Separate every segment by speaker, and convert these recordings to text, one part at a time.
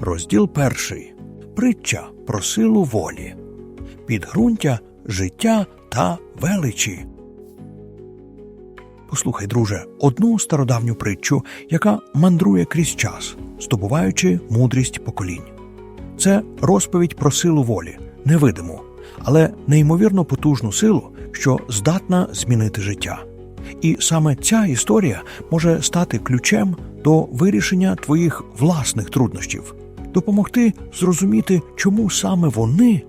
Speaker 1: Розділ перший. Притча про силу волі. Підґрунтя життя та величі. Послухай, друже, одну стародавню притчу, яка мандрує крізь час, здобуваючи мудрість поколінь. Це розповідь про силу волі, невидиму, але неймовірно потужну силу, що здатна змінити життя. І саме ця історія може стати ключем до вирішення твоїх власних труднощів, допомогти зрозуміти, чому саме вони,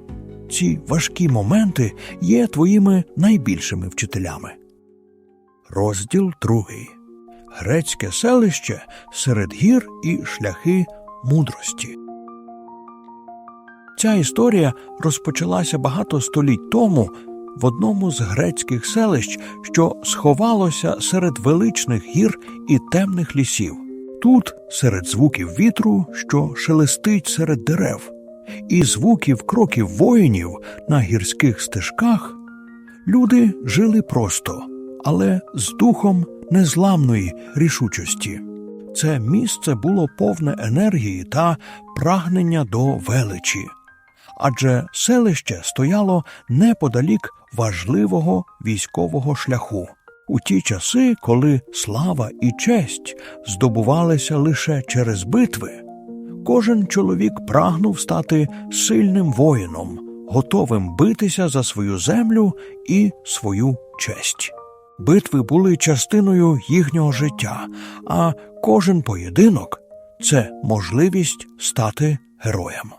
Speaker 1: ці важкі моменти, є твоїми найбільшими вчителями. Розділ другий. Грецьке селище серед гір і шляхи мудрості. Ця історія розпочалася багато століть тому в одному з грецьких селищ, що сховалося серед величних гір і темних лісів. Тут, серед звуків вітру, що шелестить серед дерев, і звуків кроків воїнів на гірських стежках, люди жили просто, але з духом незламної рішучості. Це місце було повне енергії та прагнення до величі адже селище стояло неподалік важливого військового шляху. У ті часи, коли слава і честь здобувалися лише через битви, кожен чоловік прагнув стати сильним воїном, готовим битися за свою землю і свою честь. Битви були частиною їхнього життя, а кожен поєдинок це можливість стати героєм.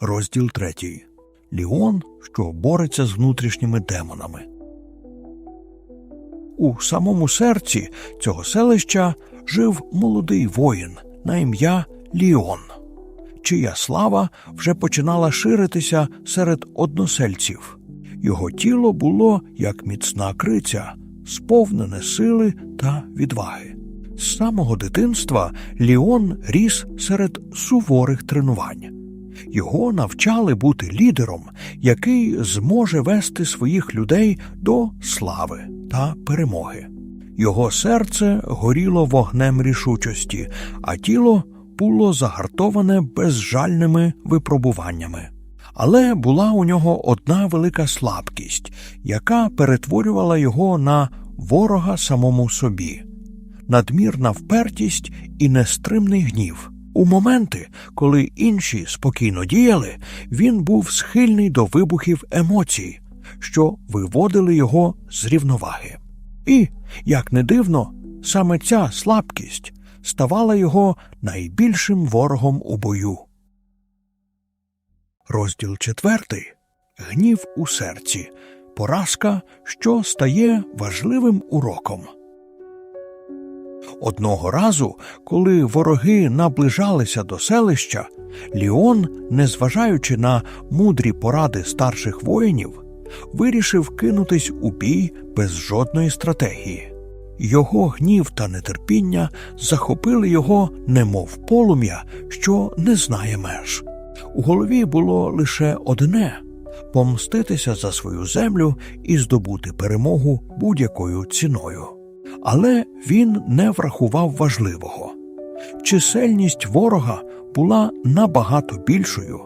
Speaker 1: Розділ третій. Ліон, що бореться з внутрішніми демонами. У самому серці цього селища жив молодий воїн на ім'я Ліон, чия слава вже починала ширитися серед односельців. Його тіло було як міцна криця, сповнене сили та відваги. З самого дитинства Ліон ріс серед суворих тренувань. Його навчали бути лідером, який зможе вести своїх людей до слави та перемоги. Його серце горіло вогнем рішучості, а тіло було загартоване безжальними випробуваннями. Але була у нього одна велика слабкість, яка перетворювала його на ворога самому собі, надмірна впертість і нестримний гнів. У моменти, коли інші спокійно діяли, він був схильний до вибухів емоцій, що виводили його з рівноваги. І, як не дивно, саме ця слабкість ставала його найбільшим ворогом у бою. Розділ четвертий Гнів у серці. Поразка, що стає важливим уроком. Одного разу, коли вороги наближалися до селища, Ліон, незважаючи на мудрі поради старших воїнів, вирішив кинутись у бій без жодної стратегії. Його гнів та нетерпіння захопили його, немов полум'я, що не знає меж. У голові було лише одне помститися за свою землю і здобути перемогу будь-якою ціною. Але він не врахував важливого чисельність ворога була набагато більшою,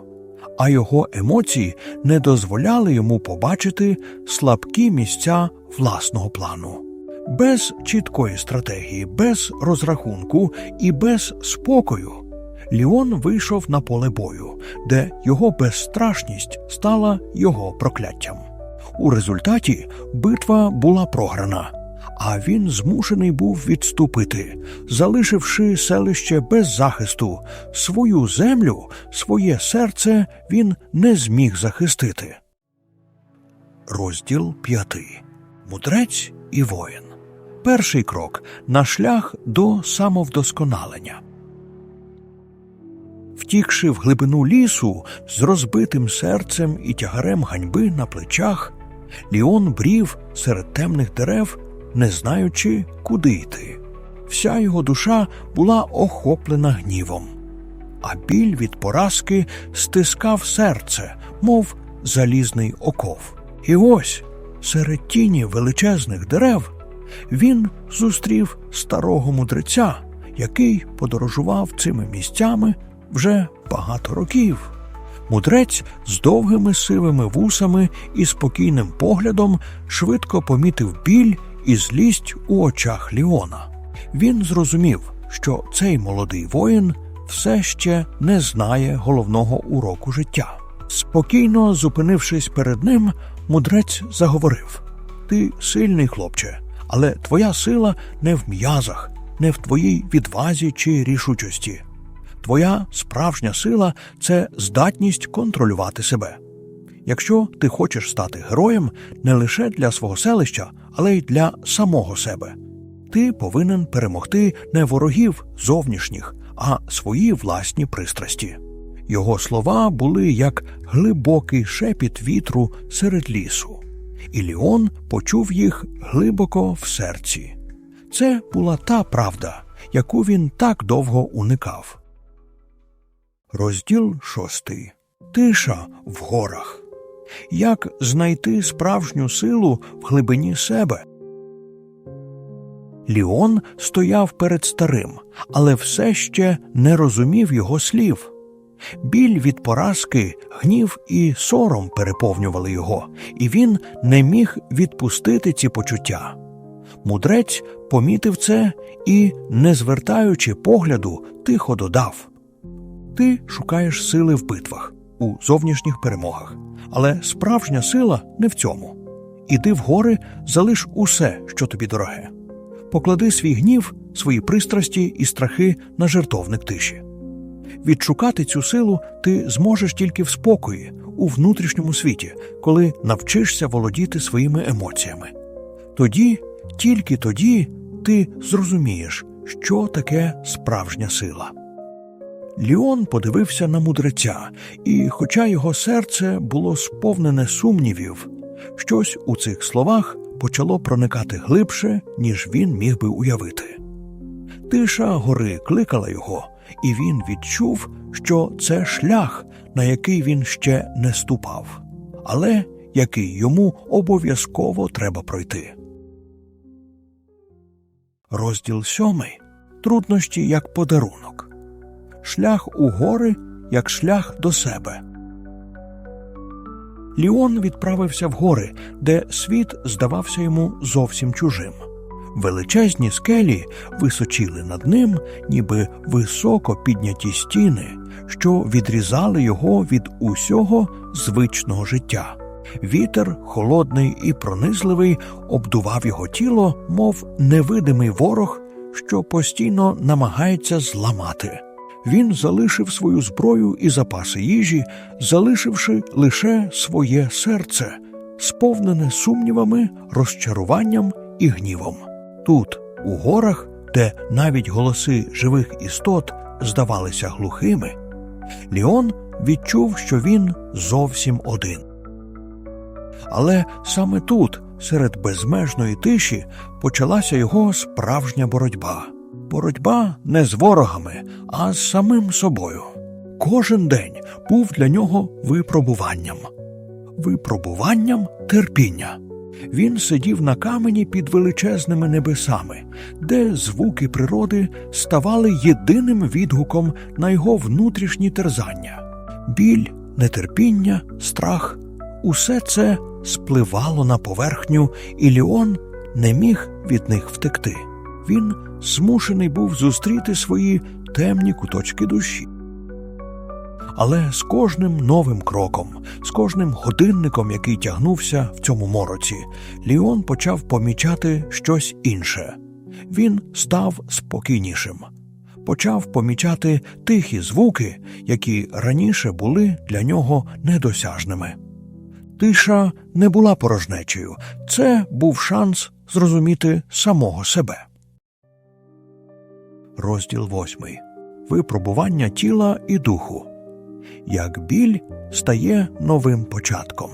Speaker 1: а його емоції не дозволяли йому побачити слабкі місця власного плану. Без чіткої стратегії, без розрахунку і без спокою Ліон вийшов на поле бою, де його безстрашність стала його прокляттям. У результаті битва була програна а він змушений був відступити, залишивши селище без захисту, свою землю, своє серце він не зміг захистити. Розділ п'ятий Мудрець і воїн. Перший крок на шлях до самовдосконалення. Втікши в глибину лісу з розбитим серцем і тягарем ганьби на плечах, Ліон брів серед темних дерев не знаючи, куди йти. Вся його душа була охоплена гнівом, а біль від поразки стискав серце, мов залізний оков. І ось серед тіні величезних дерев він зустрів старого мудреця, який подорожував цими місцями вже багато років. Мудрець з довгими сивими вусами і спокійним поглядом швидко помітив біль і злість у очах Ліона. Він зрозумів, що цей молодий воїн все ще не знає головного уроку життя. Спокійно зупинившись перед ним, мудрець заговорив: Ти сильний хлопче, але твоя сила не в м'язах, не в твоїй відвазі чи рішучості. Твоя справжня сила це здатність контролювати себе. Якщо ти хочеш стати героєм не лише для свого селища, але й для самого себе, ти повинен перемогти не ворогів зовнішніх, а свої власні пристрасті. Його слова були як глибокий шепіт вітру серед лісу, і Ліон почув їх глибоко в серці. Це була та правда, яку він так довго уникав. Розділ шостий. Тиша в горах. Як знайти справжню силу в глибині себе? Ліон стояв перед старим, але все ще не розумів його слів. Біль від поразки, гнів і сором переповнювали його, і він не міг відпустити ці почуття. Мудрець помітив це і, не звертаючи погляду, тихо додав Ти шукаєш сили в битвах, у зовнішніх перемогах, але справжня сила не в цьому. Іди в гори, залиш усе, що тобі дороге. Поклади свій гнів, свої пристрасті і страхи на жертовник тиші. Відшукати цю силу ти зможеш тільки в спокої, у внутрішньому світі, коли навчишся володіти своїми емоціями. Тоді, тільки тоді, ти зрозумієш, що таке справжня сила. Ліон подивився на мудреця, і, хоча його серце було сповнене сумнівів, щось у цих словах почало проникати глибше, ніж він міг би уявити. Тиша гори кликала його, і він відчув, що це шлях, на який він ще не ступав, але який йому обов'язково треба пройти. Розділ сьомий труднощі як подарунок, шлях у гори як шлях до себе. Ліон відправився в гори, де світ здавався йому зовсім чужим. Величезні скелі височили над ним, ніби високо підняті стіни, що відрізали його від усього звичного життя. Вітер, холодний і пронизливий, обдував його тіло, мов невидимий ворог, що постійно намагається зламати. Він залишив свою зброю і запаси їжі, залишивши лише своє серце, сповнене сумнівами, розчаруванням і гнівом. Тут, у горах, де навіть голоси живих істот здавалися глухими, Ліон відчув, що він зовсім один. Але саме тут, серед безмежної тиші, почалася його справжня боротьба. Боротьба не з ворогами, а з самим собою. Кожен день був для нього випробуванням, випробуванням терпіння. Він сидів на камені під величезними небесами, де звуки природи ставали єдиним відгуком на його внутрішні терзання. Біль, нетерпіння, страх усе це спливало на поверхню, і Ліон не міг від них втекти. Він змушений був зустріти свої темні куточки душі. Але з кожним новим кроком, з кожним годинником, який тягнувся в цьому мороці, Ліон почав помічати щось інше. Він став спокійнішим, почав помічати тихі звуки, які раніше були для нього недосяжними. Тиша не була порожнечею, це був шанс зрозуміти самого себе. Розділ восьмий Випробування тіла і духу як біль стає новим початком.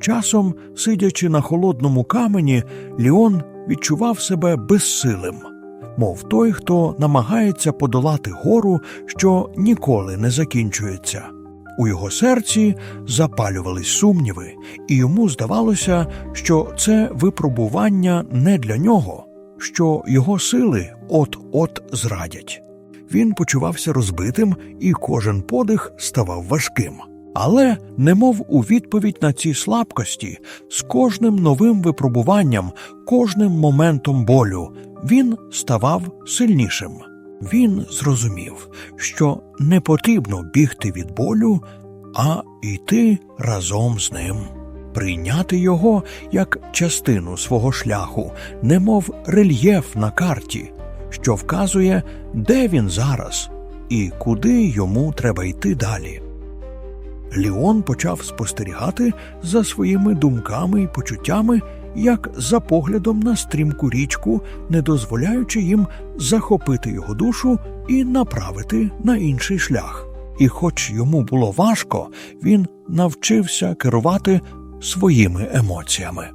Speaker 1: Часом, сидячи на холодному камені, Ліон відчував себе безсилим, мов той, хто намагається подолати гору, що ніколи не закінчується. У його серці запалювались сумніви, і йому здавалося, що це випробування не для нього, що його сили от-от зрадять. він почувався розбитим, і кожен подих ставав важким. Але, немов у відповідь на ці слабкості, з кожним новим випробуванням, кожним моментом болю, він ставав сильнішим. Він зрозумів, що не потрібно бігти від болю, а йти разом з ним, прийняти його як частину свого шляху, немов рельєф на карті, що вказує, де він зараз і куди йому треба йти далі. Ліон почав спостерігати за своїми думками і почуттями, як за поглядом на стрімку річку, не дозволяючи їм захопити його душу і направити на інший шлях. І, хоч йому було важко, він навчився керувати своїми емоціями.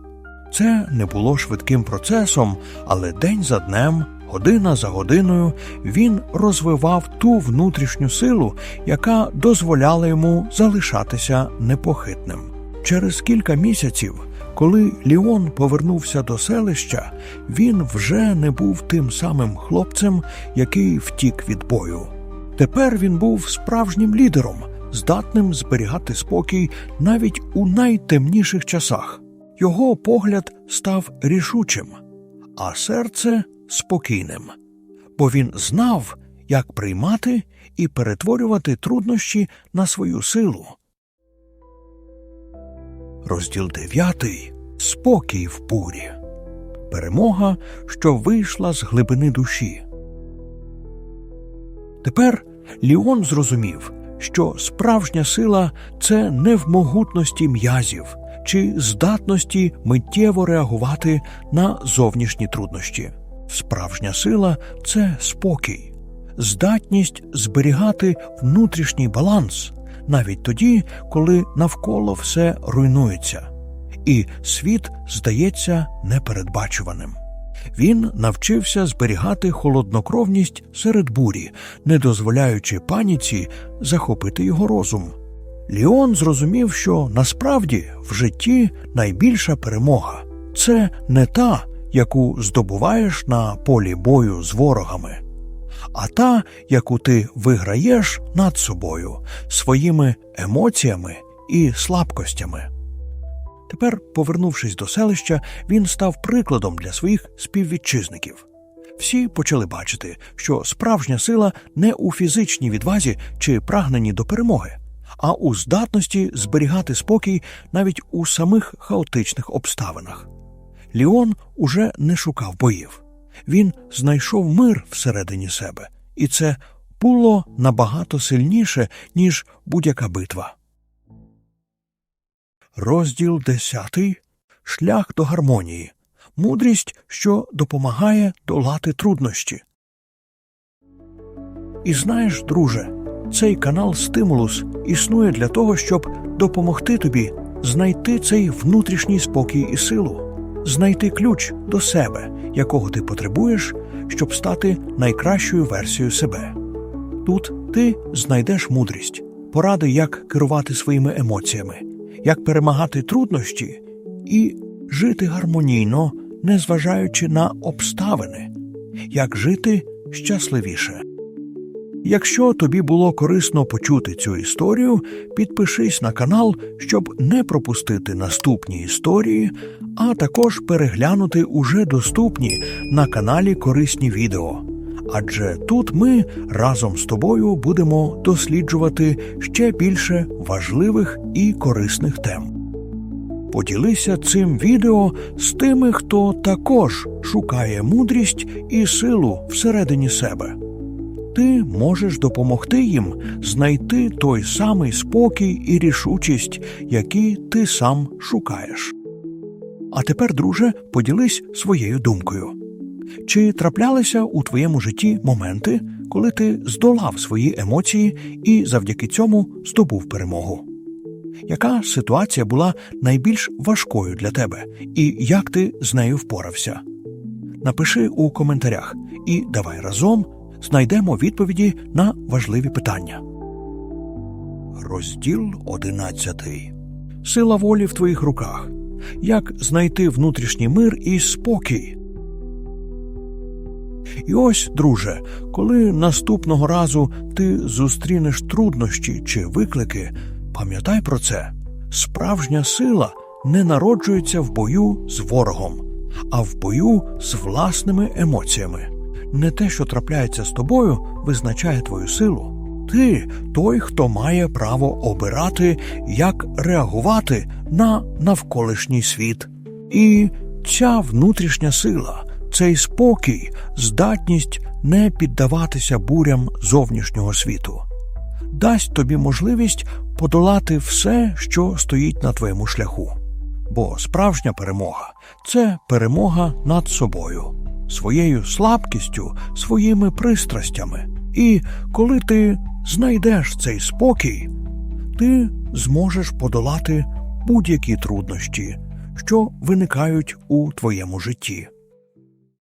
Speaker 1: Це не було швидким процесом, але день за днем, година за годиною він розвивав ту внутрішню силу, яка дозволяла йому залишатися непохитним. Через кілька місяців, коли Ліон повернувся до селища, він вже не був тим самим хлопцем, який втік від бою. Тепер він був справжнім лідером, здатним зберігати спокій навіть у найтемніших часах. Його погляд став рішучим, а серце спокійним, бо він знав, як приймати і перетворювати труднощі на свою силу. Розділ 9. Спокій в бурі. Перемога, що вийшла з глибини душі. Тепер Ліон зрозумів, що справжня сила це не в могутності м'язів чи здатності миттєво реагувати на зовнішні труднощі. Справжня сила це спокій, здатність зберігати внутрішній баланс навіть тоді, коли навколо все руйнується, і світ здається непередбачуваним. Він навчився зберігати холоднокровність серед бурі, не дозволяючи паніці захопити його розум. Ліон зрозумів, що насправді в житті найбільша перемога це не та, яку здобуваєш на полі бою з ворогами, а та, яку ти виграєш над собою, своїми емоціями і слабкостями. Тепер, повернувшись до селища, він став прикладом для своїх співвітчизників. Всі почали бачити, що справжня сила не у фізичній відвазі чи прагненні до перемоги, а у здатності зберігати спокій навіть у самих хаотичних обставинах. Ліон уже не шукав боїв. Він знайшов мир всередині себе, і це було набагато сильніше, ніж будь-яка битва. Розділ 10. Шлях до гармонії. Мудрість, що допомагає долати труднощі. І знаєш, друже, цей канал Стимулус існує для того, щоб допомогти тобі знайти цей внутрішній спокій і силу, знайти ключ до себе, якого ти потребуєш, щоб стати найкращою версією себе. Тут ти знайдеш мудрість, поради, як керувати своїми емоціями, як перемагати труднощі і жити гармонійно, незважаючи на обставини, як жити щасливіше. Якщо тобі було корисно почути цю історію, підпишись на канал, щоб не пропустити наступні історії, а також переглянути уже доступні на каналі корисні відео. Адже тут ми разом з тобою будемо досліджувати ще більше важливих і корисних тем. Поділися цим відео з тими, хто також шукає мудрість і силу всередині себе. Ти можеш допомогти їм знайти той самий спокій і рішучість, які ти сам шукаєш. А тепер, друже, поділись своєю думкою. Чи траплялися у твоєму житті моменти, коли ти здолав свої емоції і завдяки цьому здобув перемогу? Яка ситуація була найбільш важкою для тебе, і як ти з нею впорався? Напиши у коментарях і давай разом знайдемо відповіді на важливі питання. Розділ 11. Сила волі в твоїх руках. Як знайти внутрішній мир і спокій? І ось, друже, коли наступного разу ти зустрінеш труднощі чи виклики, пам'ятай про це. Справжня сила не народжується в бою з ворогом, а в бою з власними емоціями. Не те, що трапляється з тобою, визначає твою силу. Ти той, хто має право обирати, як реагувати на навколишній світ. І ця внутрішня сила, цей спокій, здатність не піддаватися бурям зовнішнього світу, дасть тобі можливість подолати все, що стоїть на твоєму шляху. Бо справжня перемога це перемога над собою, своєю слабкістю, своїми пристрастями. І коли ти знайдеш цей спокій, ти зможеш подолати будь-які труднощі, що виникають у твоєму житті.